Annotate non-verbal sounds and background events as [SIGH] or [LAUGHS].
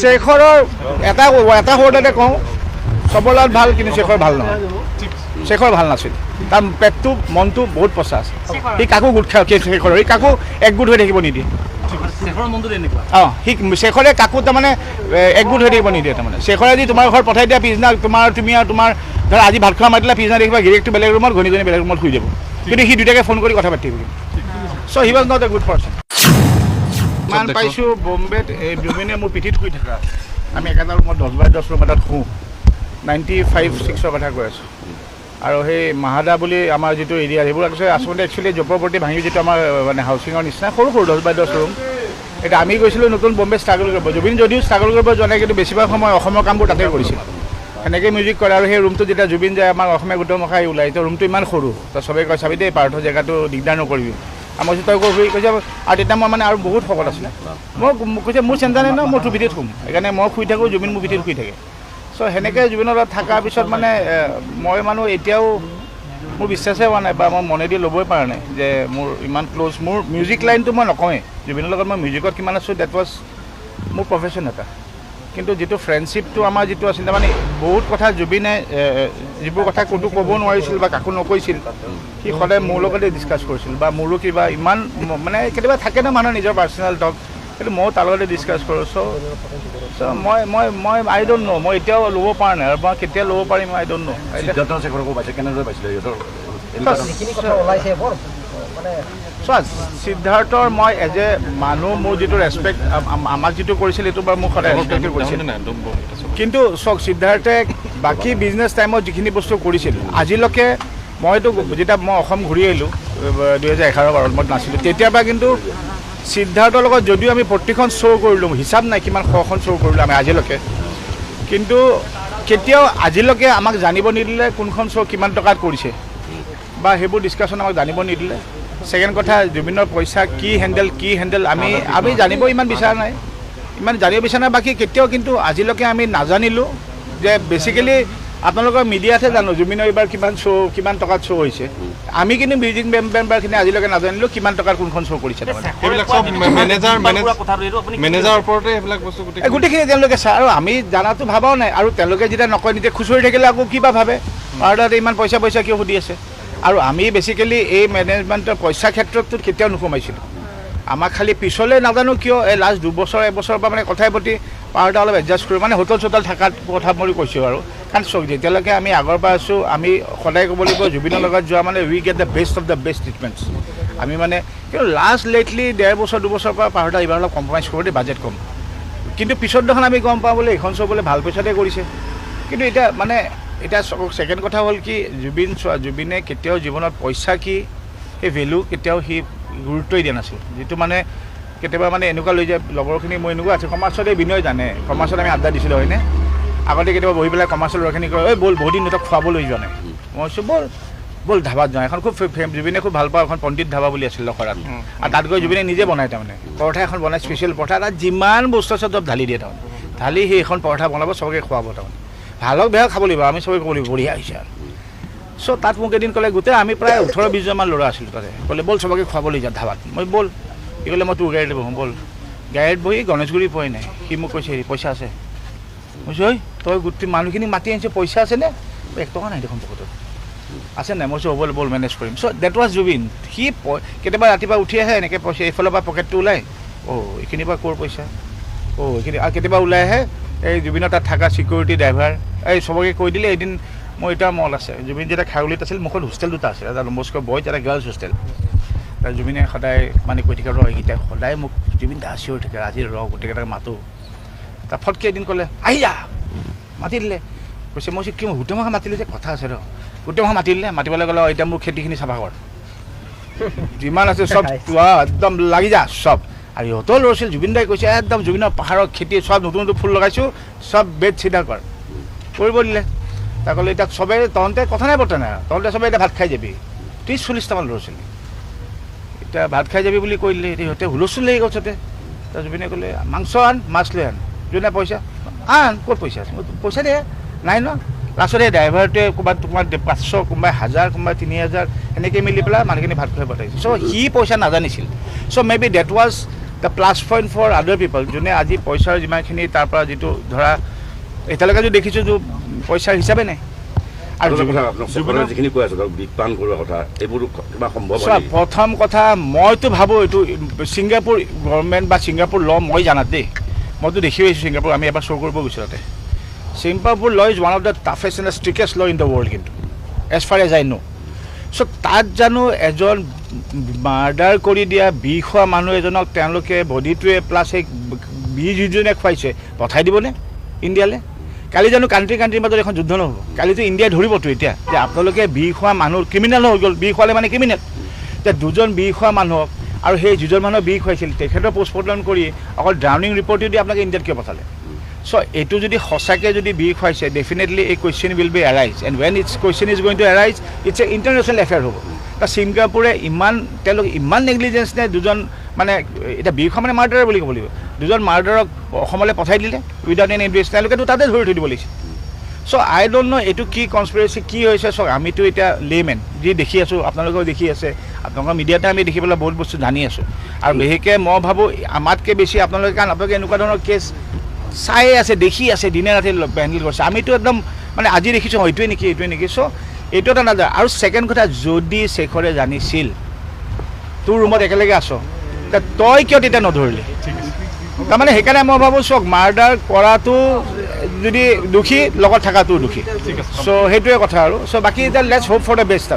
শেখৰৰ এটা এটা শব্দতে কওঁ চবৰ লগত ভালো কিন্তু শেখৰ ভালো নহয়। শেখৰ ভালো নাছিল। তাৰ পেটটো মনটো বহুত পচা আছে। সি কাকো গোট খায় শেখৰৰ। সি কাকো একগোট হৈ থাকিব নিদিয়ে। অঁ সি শেখৰে কাকো তাৰমানে একগোট হৈ থাকিব নিদিয়ে তাৰমানে। শেখৰে যদি তোমাৰ ঘৰত পঠাই দিয়া পিছদিনা তোমাৰ তুমি আৰু তোমাৰ ধৰা আজি ভাত খোৱা মাতিলা পিছদিনা দেখিবা গিৰিয়েকটো বেলেগ ৰুমত ঘনীজনী বেলেগ ৰুমত শুই যাব। কিন্তু সি দুটাকে ফোন কৰি কথা পাতি থাকিব। So' he was not a good person ইমান দেখো। পাইছোঁ বম্বেত এই জুবিনে মোৰ পিঠিত শুই থকা। আমি একেটা ৰুমত দহ বাই দহ ৰুম এটাত শুওঁ নাইণ্টি ফাইভ ছিক্সৰ কথা কৈ আছোঁ। আৰু সেই মাহাদা বুলি আমাৰ যিটো এৰিয়া সেইবোৰ আচলতে একচুৱেলি জপৰপতি ভাঙি যিটো আমাৰ মানে হাউচিঙৰ নিচিনা সৰু সৰু দহ বাই দহ ৰুম এতিয়া আমি গৈছিলোঁ নতুন বম্বে ষ্ট্ৰাগল কৰিব। জুবিন যদিও ষ্ট্ৰাগল কৰিব যোৱা নাই কিন্তু বেছিভাগ সময় অসমৰ কামবোৰ তাতে কৰিছিল। সেনেকৈ মিউজিক কৰে আৰু সেই ৰুমটো যেতিয়া জুবিন যায় আমাৰ অসমীয়া গোটৰ মুখাই ওলাই তো ৰুমটো ইমান সৰু। তো চবেই কয় চাবি দেই পাৰ্থ জেগাটো দিগদাৰ নকৰিবি। আমাৰ কৈছোঁ তই কৈ কৈছে আৰু তেতিয়া মই মানে আৰু বহুত শকত আছিলে। মই কৈছে মোৰ চিন্তা নাই ন মই তোৰ ভিতৰত শুম সেইকাৰণে মই শুই থাকোঁ জুবিন মোৰ ভিতৰত শুই থাকে। চ' সেনেকৈ জুবিনৰ লগত থকাৰ পিছত মানে মই মানুহ এতিয়াও মোৰ বিশ্বাসে হোৱা নাই বা মই মনেদি ল'বই পৰা নাই যে মোৰ ইমান ক্ল'জ মোৰ মিউজিক লাইনটো মই নকওঁৱেই। জুবিনৰ লগত মই মিউজিকত কিমান আছোঁ ডেট ৱাজ মোৰ প্ৰফেশ্যন এটা। কিন্তু যিটো ফ্ৰেণ্ডশ্বিপটো আমাৰ যিটো আছিলে মানে বহুত কথা জুবিনে যিবোৰ কথা ক'তো ক'ব নোৱাৰিছিল বা কাকো নকৈছিল সি সদায় মোৰ লগতে ডিছকাছ কৰিছিল বা মোৰো কিবা ইমান মানে কেতিয়াবা থাকে ন মানুহৰ নিজৰ পাৰ্চনেল টক কিন্তু ময়ো তাৰ লগতে ডিছকাছ কৰোঁ। চ' চ' মই মই মই আই ডোণ্ট ন' মই এতিয়াও ল'ব পৰা নাই আৰু মই কেতিয়া ল'ব পাৰিম আই ডোণ্ট ন' চোৱা সিদ্ধাৰ্থৰ মই এজ এ মানুহ মোৰ যিটো ৰেচপেক্ট আমাক যিটো কৰিছিল সেইটো বাৰু মোক সদায় কৰিছিল। কিন্তু চাওক সিদ্ধাৰ্থে বাকী বিজনেছ টাইমত যিখিনি বস্তু কৰিছিল আজিলৈকে মইতো যেতিয়া মই অসম ঘূৰি আহিলোঁ দুহেজাৰ এঘাৰ বাৰত মই নাছিলোঁ তেতিয়াৰ পৰা কিন্তু সিদ্ধাৰ্থৰ লগত যদিও আমি প্ৰতিখন শ্ব' কৰিলোঁ হিচাপ নাই কিমান শখন শ্ব' কৰিলোঁ আমি আজিলৈকে কিন্তু কেতিয়াও আজিলৈকে আমাক জানিব নিদিলে কোনখন শ্ব' কিমান টকাত কৰিছে বা সেইবোৰ ডিছকাশ্যন আমাক জানিব নিদিলে। ছেকেণ্ড কথা জুবিনৰ পইচা কি হেণ্ডেল কি হেণ্ডেল আমি আমি জানিব ইমান বিচৰা নাই। ইমান জানিব বিচৰা নাই বাকী কেতিয়াও কিন্তু আজিলৈকে আমি নাজানিলোঁ যে বেচিকেলি আপোনালোকৰ মিডিয়াতহে জানো জুবিনৰ এইবাৰ কিমান শ্ব' কিমান টকাত শ্ব' হৈছে। আমি কিন্তু মিউজিক মেম্বাৰখিনি আজিলৈকে নাজানিলোঁ কিমান টকাৰ কোনখন শ্ব' কৰিছে গোটেইখিনি তেওঁলোকে চায় আৰু আমি জানাটো ভাবাও নাই আৰু তেওঁলোকে যেতিয়া নকয় নিজে খুচৰি থাকিলে আকৌ কিবা ভাবে? পাৰ্লাৰত ইমান পইচা পইচা কিয় সুধি আছে? আৰু আমি বেচিকেলি এই মেনেজমেণ্টৰ পইচা ক্ষেত্ৰততো কেতিয়াও নোসোমাইছিলোঁ। আমাক খালি পিছলৈ নাজানো কিয়, এই লাষ্ট দুবছৰ, এবছৰৰ পৰা মানে কথাই প্ৰতি পাৰ্টা অলপ এডজাষ্ট কৰোঁ মানে হোটেল চোটেল থকাত কথা মই কৈছোঁ আৰু। কাৰণ চাওক যেতিয়ালৈকে আমি আগৰ পৰা আছোঁ, আমি সদায় ক'ব লাগিব, জুবিনৰ লগত যোৱা মানে we get the best of the best treatments আমি মানে কিন্তু লাষ্ট লেটলি ডেৰ বছৰ, দুবছৰৰ পৰা পাৰ্টা এইবাৰ অলপ কম্প্ৰমাইজ কৰোঁ দেই বাজেট কম। কিন্তু পিছত দেখোন আমি গম পাওঁ বোলে, এইখন শ্ব' বোলে ভালো পইচাতে কৰিছে। কিন্তু এতিয়া মানে এতিয়া ছেকেণ্ড কথা হ'ল কি জুবিন চোৱা জুবিনে কেতিয়াও জীৱনত পইচা কি সেই ভেলু কেতিয়াও সি গুৰুত্বই দিয়া নাছিল। যিটো মানে কেতিয়াবা মানে এনেকুৱা লৈ যায় লগৰখিনি মই এনেকুৱা আছে কমাৰ্চত এই বিনয় জানে কমাৰ্চত আমি আড্ডা দিছিলোঁ হয়নে? আগতে কেতিয়াবা বহি পেলাই কমাৰ্চৰ ল'ৰাখিনি কয় ঐ ব'ল বহুত দিন তহঁতক খুৱাবলৈ যোৱা নাই। মই কৈছোঁ ব'ল ব'ল ধাবাত যাওঁ। এখন খুব ফে- ফে- জুবিনে খুব ভালো পাওঁ এখন পণ্ডিত ধাবা বুলি আছিল লখৰাত। আৰু তাত গৈ জুবিনে নিজে বনায় তাৰমানে। পৰঠা এখন বনাই স্পেচিয়েল পৰঠা তাত যিমান বস্তু আছে চব ঢালি দিয়ে তাৰমানে। ঢালি সেই এখন পৰঠা বনাব চবকে খুৱাব তাৰমানে। ভালো হওক বেয়া খাব লাগিব আমি চবে ক'ব লাগিব বঢ়িয়া হৈছে আৰু। চ' তাত মোক এদিন ক'লে গোটেই আমি প্ৰায় ওঠৰ বিছজনমান ল'ৰা আছিলোঁ তাতে। ক'লে, ব'ল, চবকে খুৱাবলৈ যাওঁ ধাবাত। মই, ব'ল। সি ক'লে, মই তোৰ গাড়ীত বহোঁ। ব'ল। গাড়ীত বহি গণেশগুৰি পোৱাই নাই। সি মোক কৈছে, হেৰি, পইচা আছে। মই কৈছোঁ, ঐ, তই গোটেই মানুহখিনি মাতি আনিছে, পইচা আছেনে এক টকা নাই দেখোন পকেটত। আছে নাই? মই হ'ব, ব'ল, মেনেজ কৰিম। চ' ডেট ৱাজ জুবিন। সি কেতিয়াবা ৰাতিপুৱা উঠি আহে, এনেকৈ পইচা এইফালৰ পৰা পকেটটো ওলায় অ' এইখিনিৰ পৰা ক'ৰ পইচা? অ' এইখিনি আৰু কেতিয়াবা ওলাই আহে এই জুবিনৰ তাত থকা চিকিউৰিটি ড্ৰাইভাৰ এই চবকে কৈ দিলে এদিন মোৰ এতিয়া মল আছে। জুবিন যেতিয়া খাৰগুলিত আছিল মুখত হোষ্টেল দুটা আছিল। এটা ডম্বস্ক বইজ এটা গাৰ্লছ হোষ্টেল জুবিনে সদায় মানে কৈ থাকে ৰ এইকেইটা সদায় মোক জুবিন দা চিঞৰি থাকে আজি ৰ গোটেইকেইটাক মাতোঁ। তাৰ ফটকৈ এদিন ক'লে আহি যা মাতি দিলে কৈছে মই কিয় গোটেই মাহ মাতিলে যে কথা আছে ৰ গোটেই মাহ মাতি দিলে মাতিবলৈ গ'লে "অ, এতিয়া মোৰ খেতিখিনি চাফা কৰ। যিমান আছে চব [LAUGHS] একদম লাগি যা চব। আৰু ইহঁতৰ ল'ৰা ছোৱালী জুবিন দাই কৈছে একদম জুবিনৰ পাহাৰৰ খেতি, চব নতুন নতুন ফুল লগাইছোঁ, চব বেড চিধা কৰ। কৰিব দিলে তাক ক'লে, এতিয়া চবে তহঁতে কথা নাই বৰ্তা নাই, তহঁতে চবে এতিয়া ভাত খাই যাবি। ত্ৰিছ চল্লিছটামান ল'ৰা ছোৱালী এতিয়া ভাত খাই যাবি বুলি কৈ দিলে এতিয়া সিহঁতে হুলস্থুল লাগি তাতে তাৰ জুবিনে ক'লে, মাংস আন, মাছ লৈ আন। জুবিনে পইচা আন, ক'ত পইচা আছে? পইচা দে, নাই ন। লাষ্টত এই ড্ৰাইভাৰটোৱে ক'ৰবাত তোমাৰ পাঁচশো, কোনোবাই হাজাৰ, কোনোবাই তিনি হাজাৰ, এনেকৈ মিলি পেলাই মানুহখিনি ভাত খুৱাই পঠাইছে। চ' সি পইচা নাজানিছিল। So' maybe that was the plus point for other people যোনে আজি পইচাৰ যিমানখিনি তাৰ পৰা যিটো ধৰা এতিয়ালৈকে যদি দেখিছোঁ যে পইচাৰ হিচাপে নাই। প্ৰথম কথা মইতো ভাবোঁ এইটো ছিংগাপুৰ গভৰ্ণমেণ্ট বা ছিংগাপুৰ ল মই জানাত দেই। মইতো দেখি আহিছোঁ ছিংগাপুৰ আমি এবাৰ শ্ব' কৰিব গৈছোঁ তাতে Singapore law is one of the toughest and the strictest law in the world কিন্তু as far as I know so' তাত জানো, এজন মাৰ্ডাৰ কৰি দিয়া বিষ খোৱা মানুহ এজনক তেওঁলোকে বডিটোৱে প্লাছ সেই বিষ যিজনে খুৱাইছে। পঠাই দিবনে ইণ্ডিয়ালৈ? কালি জানো কাণ্ট্ৰি কাণ্ট্ৰিৰ মাজত এখন যুদ্ধ নহ'ব। কালিতো ইণ্ডিয়াই ধৰিবতো এতিয়া। যে আপোনালোকে বিষ খোৱা মানুহ ক্ৰিমিনেল হৈ গ'ল। বিষ খোৱালে মানে ক্ৰিমিনেল এতিয়া দুজন বিষ খোৱা মানুহক আৰু সেই যিজন মানুহক বিষ খুৱাইছিল, তেখেতৰ পোষ্টমৰ্টম কৰি অকল ড্ৰাউনিং ৰিপৰ্ট দি আপোনালোকে ইণ্ডিয়াত কিয় পঠালে? চ' এইটো যদি সঁচাকৈ যদি বিষ খুৱাইছে ডেফিনেটলি এই question will be arise and when it's question is going to arise it's a international affair হ'ব। তা ছিংগাপুৰে ইমান, তেওঁলোক ইমান নেগলিজেঞ্চ নে দুজন মানে এতিয়া বিষ মানে মাৰ্ডাৰ বুলি ক'ব লাগিব। দুজন মাৰ্ডাৰক অসমলৈ পঠাই দিলে উইদাউট এনি ইনভেষ্ট তেওঁলোকেতো তাতে ধৰি থৈ দিব লাগিছিল। চ' আই ডোণ্ট ন' এইটো কি কনস্পিৰেচি কি হৈছে। চাওক আমিতো এতিয়া লেমেন যি দেখি আছোঁ, আপোনালোকেও দেখি আছে। আপোনালোকৰ মিডিয়াতে আমি দেখি বহুত বস্তু জানি আছোঁ। আৰু বিশেষকৈ মই ভাবোঁ, আমাতকৈ বেছি আপোনালোকে কাৰণ আপোনালোকে এনেকুৱা ধৰণৰ কেছ চাই আছে দেখি আছে দিনে ৰাতি হেণ্ডেল কৰিছে। আমিতো একদম মানে আজি দেখিছোঁ এইটোৱে নেকি এইটোৱে নেকি। চ' এইটো এটা নাযায় আৰু ছেকেণ্ড কথা যদি শেখৰে জানিছিল তোৰ ৰুমত একেলগে আছ তে তই কিয় তেতিয়া নধৰিলি? তাৰমানে সেইকাৰণে মই ভাবোঁ চাওক মাৰ্ডাৰ কৰাটো যদি দোষী লগত থকাটো দোষী চ' সেইটোৱে কথা আৰু। চ' বাকী এতিয়া let's hope for the best আৰু।